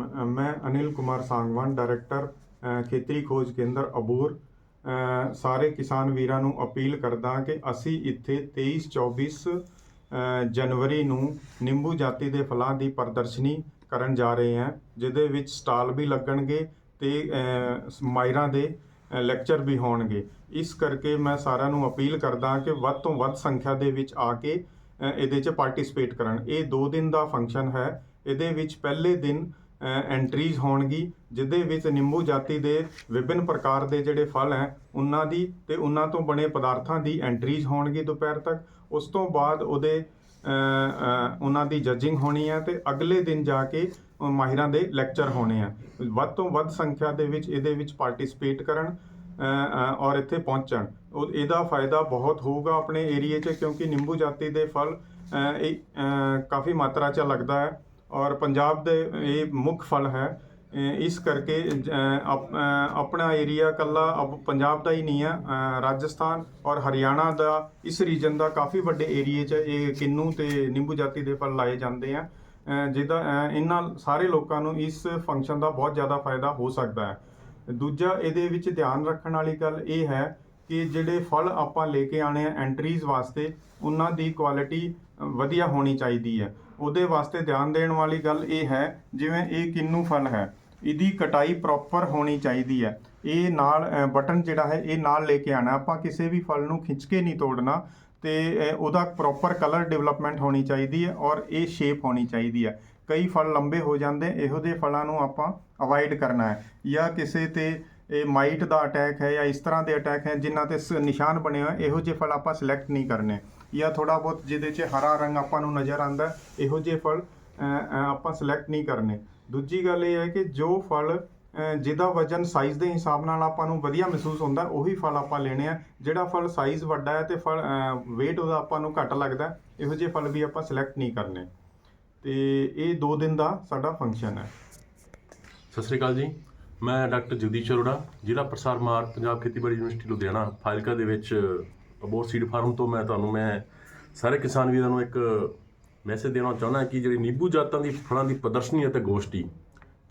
ਮ- ਮੈਂ ਅਨਿਲ ਕੁਮਾਰ ਸਾਂਗਵਾਨ ਡਾਇਰੈਕਟਰ ਖੇਤਰੀ ਖੋਜ ਕੇਂਦਰ ਅਬੂਰ। ਸਾਰੇ ਕਿਸਾਨ ਵੀਰਾਂ ਨੂੰ ਅਪੀਲ ਕਰਦਾ ਕਿ ਅਸੀਂ ਇੱਥੇ 23 24 ਜਨਵਰੀ ਨੂੰ ਨਿੰਬੂ ਜਾਤੀ ਦੇ ਫਲਾਂ ਦੀ ਪ੍ਰਦਰਸ਼ਨੀ ਕਰਨ ਜਾ ਰਹੇ ਹਾਂ, ਜਿਹਦੇ ਵਿੱਚ ਸਟਾਲ ਵੀ ਲੱਗਣਗੇ ਤੇ ਮਾਇਰਾਂ ਦੇ ਲੈਕਚਰ ਵੀ ਹੋਣਗੇ। ਇਸ ਕਰਕੇ ਮੈਂ ਸਾਰਿਆਂ ਨੂੰ ਅਪੀਲ ਕਰਦਾ ਕਿ ਵੱਧ ਤੋਂ ਵੱਧ ਸੰਖਿਆ ਦੇ ਵਿੱਚ ਆ ਕੇ ਇਹਦੇ 'ਚ ਪਾਰਟਿਸਿਪੇਟ ਕਰਨ। ਇਹ 2 ਦਿਨ ਦਾ ਫੰਕਸ਼ਨ ਹੈ। ਇਹਦੇ ਵਿੱਚ ਪਹਿਲੇ ਦਿਨ ਐਂਟਰੀਜ਼ ਹੋਣਗੀ, ਜਿਹਦੇ ਵਿੱਚ ਨਿੰਬੂ ਜਾਤੀ ਦੇ ਵਿਭਿੰਨ ਪ੍ਰਕਾਰ ਦੇ ਜਿਹੜੇ ਫਲ ਹੈ, ਉਹਨਾਂ ਦੀ ਤੇ ਉਹਨਾਂ ਤੋਂ ਬਣੇ ਪਦਾਰਥਾਂ ਦੀ ਐਂਟਰੀਜ਼ ਹੋਣਗੀ ਦੁਪਹਿਰ ਤੱਕ। ਉਸ ਤੋਂ ਬਾਅਦ ਉਹਦੇ ਉਹਨਾਂ ਦੀ ਜੱਜਿੰਗ ਹੋਣੀ ਹੈ ਤੇ ਅਗਲੇ ਦਿਨ ਜਾ ਕੇ ਮਾਹਿਰਾਂ ਦੇ ਲੈਕਚਰ ਹੋਣੇ ਆ। ਵੱਧ ਤੋਂ ਵੱਧ ਸੰਖਿਆ ਦੇ ਵਿੱਚ ਇਹਦੇ ਵਿੱਚ ਪਾਰਟਿਸਿਪੇਟ ਕਰਨ ਔਰ ਇੱਥੇ ਪਹੁੰਚਣ। ਉਹ, ਇਹਦਾ ਫਾਇਦਾ ਬਹੁਤ ਹੋਊਗਾ ਆਪਣੇ ਏਰੀਏ 'ਚ ਕਿਉਂਕਿ ਨਿੰਬੂ ਜਾਤੀ ਦੇ ਫਲ ਇਹ ਕਾਫੀ ਮਾਤਰਾ 'ਚ ਲੱਗਦਾ ਹੈ। ਔਰ ਪੰਜਾਬ ਦੇ ਇਹ ਮੁੱਖ ਫਲ ਹੈ। ਇਸ ਕਰਕੇ ਆਪਣਾ ਏਰੀਆ ਕੱਲਾ ਅਪ- ਪੰਜਾਬ ਦਾ ਹੀ ਨਹੀਂ ਹੈ ਰਾਜਸਥਾਨ ਔਰ ਹਰਿਆਣਾ ਦਾ ਇਸ ਰੀਜਨ ਦਾ ਕਾਫੀ ਵੱਡੇ ਏਰੀਏ 'ਚ ਇਹ ਕਿੰਨੂ ਤੇ ਨਿੰਬੂ ਜਾਤੀ ਦੇ ਫਲ ਲਾਏ ਜਾਂਦੇ ਆ। ਜਿਹਦਾ ਇਹਨਾਂ ਸਾਰੇ ਲੋਕਾਂ ਨੂੰ ਇਸ ਫੰਕਸ਼ਨ ਦਾ ਬਹੁਤ ਜ਼ਿਆਦਾ ਫਾਇਦਾ ਹੋ ਸਕਦਾ ਹੈ। ਦੂਜਾ ਇਹਦੇ ਵਿੱਚ ਧਿਆਨ ਰੱਖਣ ਵਾਲੀ ਗੱਲ ਇਹ ਹੈ ਕਿ ਜਿਹੜੇ ਫਲ ਆਪਾਂ ਲੈ ਕੇ ਆਣੇ ਆ ਐਂਟਰੀਜ਼ ਵਾਸਤੇ, ਉਹਨਾਂ ਦੀ ਕੁਆਲਿਟੀ ਵਧੀਆ ਹੋਣੀ ਚਾਹੀਦੀ ਹੈ। ਉਹਦੇ ਵਾਸਤੇ ਧਿਆਨ ਦੇਣ ਵਾਲੀ ਗੱਲ ਇਹ ਹੈ, ਜਿਵੇਂ ਇਹ ਕਿੰਨੂ ਫਲ ਹੈ, ਇਹਦੀ ਕਟਾਈ ਪ੍ਰੋਪਰ ਹੋਣੀ ਚਾਹੀਦੀ ਹੈ। ਇਹ ਨਾਲ ਬਟਨ ਜਿਹੜਾ ਹੈ, ਇਹ ਨਾਲ ਲੈ ਕੇ ਆਣਾ ਆਪਾਂ ਕਿਸੇ ਵੀ ਫਲ ਨੂੰ ਖਿੱਚ ਕੇ ਨਹੀਂ ਤੋੜਨਾ ਤੇ ਉਹਦਾ ਪ੍ਰੋਪਰ ਕਲਰ ਡਿਵੈਲਪਮੈਂਟ ਹੋਣੀ ਚਾਹੀਦੀ ਹੈ ਔਰ ਇਹ ਸ਼ੇਪ ਹੋਣੀ ਚਾਹੀਦੀ ਹੈ। ਕਈ ਫਲ ਲੰਬੇ ਹੋ ਜਾਂਦੇ, ਇਹੋ ਜਿਹੇ ਫਲਾਂ ਨੂੰ ਆਪਾਂ ਅਵਾਇਡ ਕਰਨਾ ਹੈ। ਜਾਂ ਕਿਸੇ ਤੇ, ਇਹ ਮਾਈਟ ਦਾ ਅਟੈਕ ਹੈ ਜਾਂ ਇਸ ਤਰ੍ਹਾਂ ਦੇ ਅਟੈਕ ਹੈ ਜਿਨ੍ਹਾਂ ਤੇ ਸ- ਨਿਸ਼ਾਨ ਬਣੇ ਹੋਏ ਇਹੋ ਜਿਹੇ ਫਲ ਆਪਾਂ ਸਿਲੈਕਟ ਨਹੀਂ ਕਰਨੇ। ਜਾਂ ਥੋੜਾ ਬਹੁਤ ਜਿਹਦੇ 'ਚ ਹਰਾ ਰੰਗ ਆਪਾਂ ਨੂੰ ਨਜ਼ਰ ਆਉਂਦਾ, ਇਹੋ ਜਿਹੇ ਫਲ ਆਪਾਂ ਸਿਲੈਕਟ ਨਹੀਂ ਕਰਨੇ। ਦੂਜੀ ਗੱਲ ਇਹ ਹੈ ਕਿ ਜੋ ਫਲ ਜਿਹਦਾ ਵਜਨ ਸਾਈਜ਼ ਦੇ ਹਿਸਾਬ ਨਾਲ ਆਪਾਂ ਨੂੰ ਵਧੀਆ ਮਹਿਸੂਸ ਹੁੰਦਾ, ਉਹੀ ਫਲ ਆਪਾਂ ਲੈਣੇ ਆ। ਜਿਹੜਾ ਫਲ ਸਾਈਜ਼ ਵੱਡਾ ਹੈ ਤੇ ਫਲ weight ਉਹਦਾ ਆਪਾਂ ਨੂੰ ਘੱਟ ਲੱਗਦਾ, ਇਹੋ ਜਿਹੇ ਫਲ ਵੀ ਆਪਾਂ ਸਿਲੈਕਟ ਨਹੀਂ ਕਰਨੇ। ਤੇ ਇਹ 2 ਦਿਨ ਦਾ ਸਾਡਾ ਫੰਕਸ਼ਨ ਹੈ। ਸਤਿ ਸ੍ਰੀ ਅਕਾਲ ਜੀ। ਮੈਂ ਡਾਕਟਰ ਜਗਦੀਸ਼ ਅਰੋੜਾ, ਜ਼ਿਲ੍ਹਾ ਪ੍ਰਸਾਰ ਮਾਰ, ਪੰਜਾਬ ਖੇਤੀਬਾੜੀ ਯੂਨੀਵਰਸਿਟੀ, ਲੁਧਿਆਣਾ, ਫਾਜ਼ਿਲਕਾ ਦੇ ਵਿੱਚ ਅਬੋਰ ਸੀਡ ਫਾਰਮ ਤੋਂ ਮੈਂ ਤੁਹਾਨੂੰ, ਮੈਂ ਸਾਰੇ ਕਿਸਾਨ ਵੀਰਾਂ ਨੂੰ ਇੱਕ ਮੈਸੇਜ ਦੇਣਾ ਚਾਹੁੰਦਾ ਕਿ ਜਿਹੜੀ ਨੀਂਬੂ ਜਾਤਾਂ ਦੀ ਫਲਾਂ ਦੀ ਪ੍ਰਦਰਸ਼ਨੀ ਅਤੇ ਗੋਸ਼ਟੀ,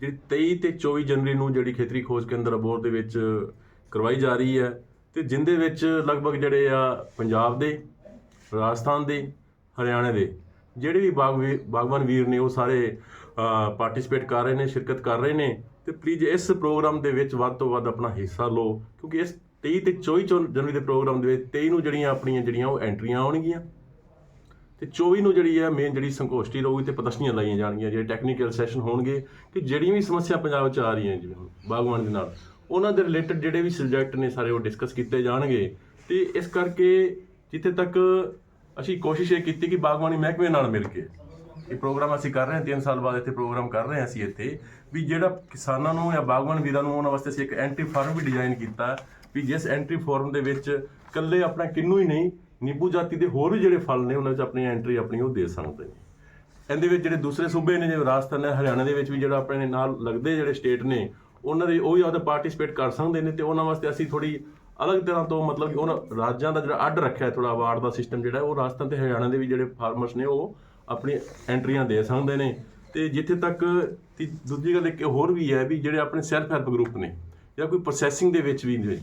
ਜਿਹੜੀ 23 ਤੇ 24 ਜਨਵਰੀ ਨੂੰ ਜਿਹੜੀ ਖੇਤਰੀ ਖੋਜ ਕੇਂਦਰ ਅਬੋਰ ਦੇ ਵਿੱਚ ਕਰਵਾਈ ਜਾ ਰਹੀ ਹੈ ਤੇ ਜਿੰਦੇ ਵਿੱਚ ਲਗਭਗ ਜਿਹੜੇ ਆ ਪੰਜਾਬ ਦੇ, ਰਾਜਸਥਾਨ ਦੇ, ਹਰਿਆਣਾ ਦੇ, ਜਿਹੜੇ ਵੀ ਬਾਗ ਵੀ- ਬਾਗਬਾਨ ਵੀਰ ਨੇ ਉਹ ਸਾਰੇ ਪਾਰਟਿਸਿਪੇਟ ਕਰ ਰਹੇ ਨੇ, ਸ਼ਿਰਕਤ ਕਰ ਰਹੇ ਨੇ ਤੇ ਪਲੀਜ਼ ਇਸ ਪ੍ਰੋਗਰਾਮ ਦੇ ਵਿੱਚ ਵੱਧ ਤੋਂ ਵੱਧ ਆਪਣਾ ਹਿੱਸਾ ਲਓ ਕਿਉਂਕਿ ਇਸ 23 ਤੇ 24 ਚੌ- ਜਨਵਰੀ ਦੇ ਪ੍ਰੋਗਰਾਮ ਦੇ ਵਿੱਚ 23 ਨੂੰ ਜਿਹੜੀਆਂ ਆਪਣੀਆਂ ਜਿਹੜੀਆਂ ਉਹ ਐਂਟਰੀਆਂ ਆਉਣਗੀਆਂ। ਤੇ 24 ਨੂੰ ਜਿਹੜੀ ਹੈ ਮੇਨ ਜਿਹੜੀ ਸੰਗੋਸ਼ਟੀ ਰਹੂਗੀ ਤੇ ਪ੍ਰਦਰਸ਼ਨੀਆਂ ਲਾਈਆਂ ਜਾਣਗੀਆਂ, ਜਿਹੜੇ ਟੈਕਨੀਕਲ ਸੈਸ਼ਨ ਹੋਣਗੇ ਕਿ ਜਿਹੜੀਆਂ ਵੀ ਸਮੱਸਿਆ ਪੰਜਾਬ 'ਚ ਆ ਰਹੀਆਂ ਜਿਵੇਂ ਬਾਗਵਾਨ ਦੇ ਨਾਲ, ਉਹਨਾਂ ਦੇ ਰਿਲੇਟਡ ਜਿਹੜੇ ਵੀ ਸਬਜੈਕਟ ਨੇ ਸਾਰੇ ਉਹ ਡਿਸਕਸ ਕੀਤੇ ਜਾਣਗੇ। ਤੇ ਇਸ ਕਰਕੇ ਜਿੱਥੇ ਤੱਕ ਅਸੀਂ ਕੋਸ਼ਿਸ਼ ਇਹ ਕੀਤੀ ਕਿ ਬਾਗਵਾਨੀ ਮਹਿਕਮੇ ਨਾਲ ਮਿਲ ਕੇ ਇਹ ਪ੍ਰੋਗਰਾਮ ਅਸੀਂ ਕਰ ਰਹੇ ਹਾਂ 3 ਸਾਲ ਬਾਅਦ ਇੱਥੇ ਪ੍ਰੋਗਰਾਮ ਕਰ ਰਹੇ ਹਾਂ ਅਸੀਂ ਇੱਥੇ, ਵੀ ਜਿਹੜਾ ਕਿਸਾਨਾਂ ਨੂੰ ਜਾਂ ਬਾਗਵਾਨ ਵੀਰਾਂ ਨੂੰ ਉਹਨਾਂ ਵਾਸਤੇ ਅਸੀਂ ਇੱਕ ਐਂਟਰੀ ਫਾਰਮ ਵੀ ਡਿਜ਼ਾਈਨ ਕੀਤਾ ਵੀ ਜਿਸ ਐਂਟਰੀ ਫਾਰਮ ਦੇ ਵਿੱਚ ਇਕੱਲੇ ਆਪਣਾ ਕਿੰਨੂ ਹੀ ਨਹੀਂ, ਨਿੰਬੂ ਜਾਤੀ ਦੇ ਹੋਰ ਵੀ ਜਿਹੜੇ ਫਲ ਨੇ, ਉਹਨਾਂ ਵਿੱਚ ਆਪਣੀ ਐਂਟਰੀ ਆਪਣੀ ਉਹ ਦੇ ਸਕਦੇ ਨੇ। ਇਹਦੇ ਵਿੱਚ ਜਿਹੜੇ ਦੂਸਰੇ ਸੂਬੇ ਨੇ, ਜਿਵੇਂ ਰਾਜਸਥਾਨ ਹੈ, ਹਰਿਆਣਾ ਦੇ ਵਿੱਚ ਵੀ ਜਿਹੜਾ ਆਪਣੇ ਨਾਲ ਲੱਗਦੇ ਜਿਹੜੇ ਸਟੇਟ ਨੇ, ਉਹਨਾਂ ਦੇ ਉਹ ਵੀ ਆਪਦਾ ਪਾਰਟਿਸਿਪੇਟ ਕਰ ਸਕਦੇ ਨੇ ਤੇ ਉਹਨਾਂ ਵਾਸਤੇ ਅਸੀਂ ਥੋੜੀ ਅਲੱਗ ਤਰ੍ਹਾਂ ਤੋਂ ਮਤਲਬ ਕਿ ਉਹਨਾਂ ਰਾਜਾਂ ਦਾ ਜਿਹੜਾ ਅੱਡ ਰੱਖਿਆ ਹੈ ਥੋੜਾ ਅਵਾਰਡ ਦਾ ਸਿਸਟਮ ਜਿਹੜਾ, ਉਹ ਰਾਜਸਥਾਨ ਤੇ ਹਰਿਆਣਾ ਦੇ ਵੀ ਜਿਹੜੇ ਫਾਰਮਰਸ ਨੇ, ਉਹ ਆਪਣੀ ਐਂਟਰੀਆਂ ਦੇ ਸਕਦੇ ਨੇ। ਤੇ ਜਿੱਥੇ ਤੱਕ ਤੀ- ਦੂਜੀ ਗੱਲ ਇੱਕ ਹੋਰ ਵੀ ਹੈ ਵੀ ਜਿਹੜੇ ਆਪਣੇ ਸੈਲਫ ਹੈਲਪ ਗਰੁੱਪ ਨੇ ਜਾਂ ਕੋਈ ਪ੍ਰੋਸੈਸਿੰਗ ਦੇ ਵਿੱਚ ਵੀ ਨੇ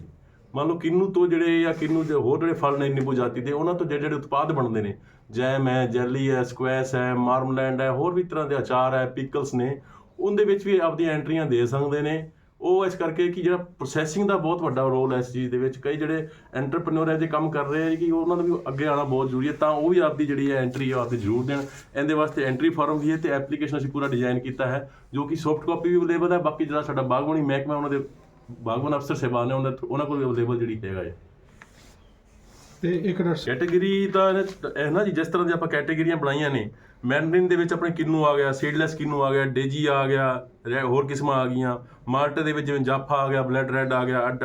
ਮੰਨ ਲਓ ਕਿੰਨੂ ਤੋਂ ਜਿਹੜੇ ਜਾਂ ਕਿੰਨੂ ਦੇ ਹੋਰ ਜਿਹੜੇ ਫਲ ਨੇ ਨਿੰਬੂ ਜਾਤੀ ਦੇ, ਉਹਨਾਂ ਤੋਂ ਜਿਹੜੇ ਜਿਹੜੇ ਉਤਪਾਦ ਬਣਦੇ ਨੇ, ਜੈਮ ਹੈ, ਜੈਲੀ ਹੈ, ਸਕੁਐਸ ਹੈ, ਮਾਰਮਲੈਂਡ ਹੈ, ਹੋਰ ਵੀ ਤਰ੍ਹਾਂ ਦੇ ਅਚਾਰ ਹੈ, ਪਿਕਲਸ ਨੇ, ਉਹਦੇ ਵਿੱਚ ਵੀ ਆਪਦੀਆਂ ਐਂਟਰੀਆਂ ਦੇ ਸਕਦੇ ਨੇ। ਉਹ ਇਸ ਕਰਕੇ ਕਿ ਜਿਹੜਾ ਪ੍ਰੋਸੈਸਿੰਗ ਦਾ ਬਹੁਤ ਵੱਡਾ ਰੋਲ ਹੈ ਇਸ ਚੀਜ਼ ਦੇ ਵਿੱਚ। ਕਈ ਜਿਹੜੇ ਐਂਟਰਪ੍ਰੈਨਿਓਰ ਹੈ ਜੇ ਕੰਮ ਕਰ ਰਹੇ ਹੈ ਕਿ ਉਹਨਾਂ ਨੂੰ ਵੀ ਅੱਗੇ ਆਉਣਾ ਬਹੁਤ ਜ਼ਰੂਰੀ ਹੈ, ਤਾਂ ਉਹ ਵੀ ਆਪਦੀ ਜਿਹੜੀ ਹੈ ਐਂਟਰੀ ਹੈ ਆਪਦੀ ਜ਼ਰੂਰ ਦੇਣ। ਇਹਦੇ ਵਾਸਤੇ ਐਂਟਰੀ ਫਾਰਮ ਵੀ ਹੈ ਤੇ ਐਪਲੀਕੇਸ਼ਨ ਅਸੀਂ ਪੂਰਾ ਡਿਜ਼ਾਈਨ ਕੀਤਾ ਹੈ, ਜੋ ਕਿ ਸੌਫਟ ਕਾਪੀ ਵੀ ਅਵੇਲੇਬਲ ਹੈ। ਬਾਕੀ ਜਿਹੜਾ ਸਾਡਾ ਬਾਗਬਾਨੀ ਮਹਿਕਮਾ ਉਹਨਾਂ ਦੇ ਬਾਗਬਾਨ ਅਫਸਰ ਸਹਿਬਾਨ ਨੇ ਉਹਨਾਂ ਉਹਨਾਂ ਕੋਲ ਵੀ ਅਵੇਲੇਬਲ ਜਿਹੜੀ ਹੈਗਾ ਹੈ। ਤੇ ਇੱਕ ਡਾਕਟਰ ਕੈਟਾਗਰੀ ਤਾਂ ਇਹ ਨਾ ਜੀ ਜਿਸ ਤਰ੍ਹਾਂ ਦੀ ਆਪਾਂ ਕੈਟਾਗਰੀਆਂ ਬਣਾਈਆਂ ਨੇ ਮੈਂਡਰਿਨ ਦੇ ਵਿੱਚ ਆਪਣੇ ਕਿੰਨੂ ਆ ਗਿਆ ਸੀਡਲੈਸ ਕਿੰਨੂ ਆ ਗਿਆ ਡੇਜੀ ਆ ਗਿਆ ਹੋਰ ਕਿਸਮਾਂ ਆ ਗਈਆਂ। ਮਾਲਟੇ ਦੇ ਵਿੱਚ ਜਿਵੇਂ ਜਾਫਾ ਆ ਗਿਆ ਬਲੈਡ ਰੈਡ ਆ ਗਿਆ ਅੱਡ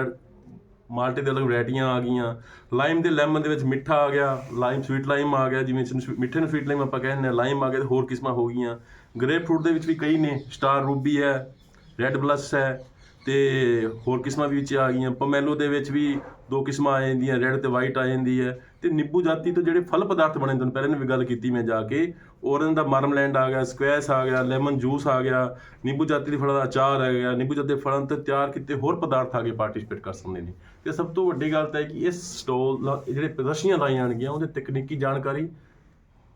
ਮਾਲਟੇ ਦੇ ਅਲੱਗ ਵੈਰਾਈਟੀਆਂ ਆ ਗਈਆਂ। ਲਾਈਮ ਦੇ ਲੈਮਨ ਦੇ ਵਿੱਚ ਮਿੱਠਾ ਆ ਗਿਆ ਲਾਈਮ ਸਵੀਟ ਲਾਈਮ ਆ ਗਿਆ ਜਿਵੇਂ ਮਿੱਠੇ ਨੂੰ ਸਵੀਟ ਲਾਈਮ ਆਪਾਂ ਕਹਿੰਦੇ ਹਾਂ ਲਾਈਮ ਆ ਗਿਆ ਤੇ ਹੋਰ ਕਿਸਮਾਂ ਹੋ ਗਈਆਂ। ਗ੍ਰੇਪ ਫਰੂਟ ਦੇ ਵਿੱਚ ਵੀ ਕਈ ਨੇ ਸਟਾਰ ਰੂਬੀ ਹੈ ਰੈੱਡ ਬਲਸ ਹੈ ਤੇ ਹੋਰ ਕਿਸਮਾਂ ਵੀ ਵਿੱਚ ਆ ਗਈਆਂ। ਪਮੈਲੋ ਦੇ ਵਿੱਚ ਵੀ ਦੋ ਕਿਸਮਾਂ ਆ ਜਾਂਦੀਆਂ ਰੈੱਡ ਤੇ ਵਾਈਟ ਆ ਜਾਂਦੀ ਹੈ। ਤੇ ਨਿੰਬੂ ਜਾਤੀ ਤੋਂ ਜਿਹੜੇ ਫਲ ਪਦਾਰਥ ਬਣੇ ਤੁਹਾਨੂੰ ਪਹਿਲਾਂ ਵੀ ਗੱਲ ਕੀਤੀ ਮੈਂ ਜਾ ਕੇ ਔਰਨ ਦਾ ਮਾਰਮਲੈਂਡ ਆ ਗਿਆ ਸਕੁਐਸ ਆ ਗਿਆ ਲੈਮਨ ਜੂਸ ਆ ਗਿਆ, ਨਿੰਬੂ ਜਾਤੀ ਦੇ ਫਲਾਂ ਦਾ ਅਚਾਰ ਆ ਗਿਆ, ਨਿੰਬੂ ਜਾਤੀ ਦੇ ਫਲਾਂ ਤੋਂ ਤਿਆਰ ਕੀਤੇ ਹੋਰ ਪਦਾਰਥ ਆ ਕੇ ਪਾਰਟਿਸਿਪੇਟ ਕਰ ਸਕਦੇ ਨੇ। ਤੇ ਸਭ ਤੋਂ ਵੱਡੀ ਗੱਲ ਤਾਂ ਹੈ ਕਿ ਇਸ ਸਟੋਲ ਜਿਹੜੇ ਪ੍ਰਦਰਸ਼ਨੀਆਂ ਲਾਈਆਂ ਜਾਣਗੀਆਂ, ਉਹਦੇ ਤਕਨੀਕੀ ਜਾਣਕਾਰੀ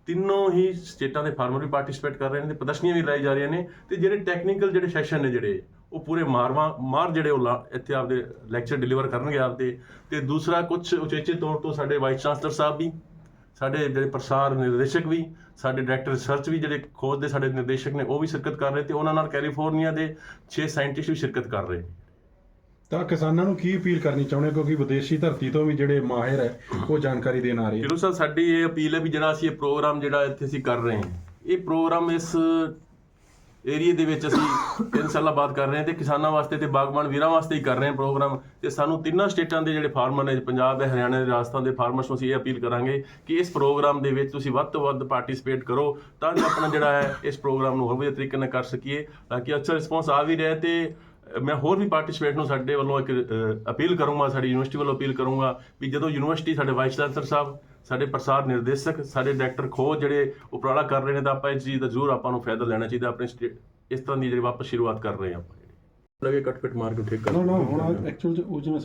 ਤਿੰਨੋਂ ਹੀ ਸਟੇਟਾਂ ਦੇ ਫਾਰਮਰ ਵੀ ਪਾਰਟਿਸਿਪੇਟ ਕਰ ਰਹੇ ਨੇ, ਤੇ ਪ੍ਰਦਰਸ਼ਨੀਆਂ ਵੀ ਲਾਈ ਜਾ ਰਹੀਆਂ ਨੇ, ਤੇ ਜਿਹੜੇ ਟੈਕਨੀਕਲ ਜਿਹੜੇ ਸੈਸ਼ਨ ਨੇ ਜਿਹੜੇ ਉਹ ਪੂਰੇ ਮਾਰਵਾ ਮਾਰ ਜਿਹੜੇ ਉਹ ਇੱਥੇ ਆਪਦੇ ਲੈਕਚਰ ਡਿਲੀਵਰ ਕਰਨਗੇ ਆਪਦੇ। ਤੇ ਦੂਸਰਾ ਕੁਝ ਉਚੇਚੇ ਤੌਰ ਤੋਂ ਸਾਡੇ ਵਾਈਸ ਚਾਂਸਲਰ ਸਾਹਿਬ ਵੀ ਸਾਡੇ ਜਿਹੜੇ ਪ੍ਰਸਾਰ ਨਿਰਦੇਸ਼ਕ ਵੀ ਸਾਡੇ ਡਾਇਰੈਕਟਰ ਰਿਸਰਚ ਵੀ ਜਿਹੜੇ ਖੋਜ ਦੇ ਸਾਡੇ ਨਿਰਦੇਸ਼ਕ ਨੇ ਉਹ ਵੀ ਸ਼ਿਰਕਤ ਕਰ ਰਹੇ ਤੇ ਉਹਨਾਂ ਨਾਲ ਕੈਲੀਫੋਰਨੀਆ ਦੇ 6 ਸਾਇੰਟਿਸਟ ਵੀ ਸ਼ਿਰਕਤ ਕਰ ਰਹੇ। ਤਾਂ ਕਿਸਾਨਾਂ ਨੂੰ ਕੀ ਅਪੀਲ ਕਰਨੀ ਚਾਹੁੰਦੇ ਕਿਉਂਕਿ ਵਿਦੇਸ਼ੀ ਧਰਤੀ ਤੋਂ ਵੀ ਜਿਹੜੇ ਮਾਹਿਰ ਹੈ ਉਹ ਜਾਣਕਾਰੀ ਦੇਣ ਆ ਰਹੇ। ਫਿਰੋਜ਼ ਸਾਹਿਬ ਸਾਡੀ ਇਹ ਅਪੀਲ ਹੈ ਵੀ ਜਿਹੜਾ ਅਸੀਂ ਇਹ ਪ੍ਰੋਗਰਾਮ ਜਿਹੜਾ ਇੱਥੇ ਅਸੀਂ ਕਰ ਰਹੇ ਹਾਂ ਇਹ ਪ੍ਰੋਗਰਾਮ ਇਸ ਏਰੀਏ ਦੇ ਵਿੱਚ ਅਸੀਂ ਤਿੰਨ ਸਾਲਾਂ ਬਾਅਦ ਕਰ ਰਹੇ ਹਾਂ ਤੇ ਕਿਸਾਨਾਂ ਵਾਸਤੇ ਤੇ ਬਾਗਬਾਨ ਵੀਰਾਂ ਵਾਸਤੇ ਹੀ ਕਰ ਰਹੇ ਹਾਂ ਪ੍ਰੋਗਰਾਮ। ਤੇ ਸਾਨੂੰ ਤਿੰਨਾਂ ਸਟੇਟਾਂ ਦੇ ਜਿਹੜੇ ਫਾਰਮਰ ਨੇ, ਪੰਜਾਬ ਦੇ, ਹਰਿਆਣਾ ਦੇ, ਰਾਜਸਥਾਨ ਦੇ ਫਾਰਮਰਸ ਨੂੰ ਅਸੀਂ ਇਹ ਅਪੀਲ ਕਰਾਂਗੇ ਕਿ ਇਸ ਪ੍ਰੋਗਰਾਮ ਦੇ ਵਿੱਚ ਤੁਸੀਂ ਵੱਧ ਤੋਂ ਵੱਧ ਪਾਰਟਿਸਿਪੇਟ ਕਰੋ ਤਾਂ ਜੋ ਆਪਣਾ ਜਿਹੜਾ ਹੈ ਇਸ ਪ੍ਰੋਗਰਾਮ ਨੂੰ ਹੋਰ ਵਧੀਆ ਤਰੀਕੇ ਨਾਲ ਕਰ ਸਕੀਏ, ਤਾਂ ਕਿ ਅੱਛਾ ਰਿਸਪੌਂਸ ਆ ਵੀ ਰਿਹਾ ਤੇ ਮੈਂ ਹੋਰ ਵੀ ਪਾਰਟਿਸਿਪੇਟ ਨੂੰ ਸਾਡੇ ਵੱਲੋਂ ਇੱਕ ਅਪੀਲ ਕਰੂੰਗਾ ਸਾਡੀ ਯੂਨੀਵਰਸਿਟੀ ਵੱਲੋਂ ਅਪੀਲ ਕਰੂੰਗਾ ਵੀ ਜਦੋਂ ਯੂਨੀਵਰਸਿਟੀ ਸਾਡੇ ਵਾਈਸ ਚਾਂਸਲਰ ਸਾਹਿਬ ਸਾਡੇ ਪ੍ਰਸਾਰ ਨਿਰਦੇਸ਼ਕ ਸਾਡੇ ਡਾਇਰੈਕਟਰ ਖੋਜ ਜਿਹੜੇ ਉਪਰਾਲਾ ਕਰ ਰਹੇ ਨੇ ਤਾਂ ਆਪਾਂ ਇਸ ਚੀਜ਼ ਦਾ ਜ਼ਰੂਰ ਆਪਾਂ ਨੂੰ ਫਾਇਦਾ ਲੈਣਾ ਚਾਹੀਦਾ ਆਪਣੇ ਇਸ ਤਰ੍ਹਾਂ ਦੀ ਜਿਹੜੀ ਵਾਪਸ ਸ਼ੁਰੂਆਤ ਕਰ ਰਹੇ ਆਪਾਂ। ਲਗੇ ਕੱਟ ਪਿਟ ਮਾਰ ਕੇ ਠੀਕ ਕਰ ਨਾ ਨਾ ਹੁਣ ਐਕਚੁਅਲ ਉਹ ਜਿਵੇਂ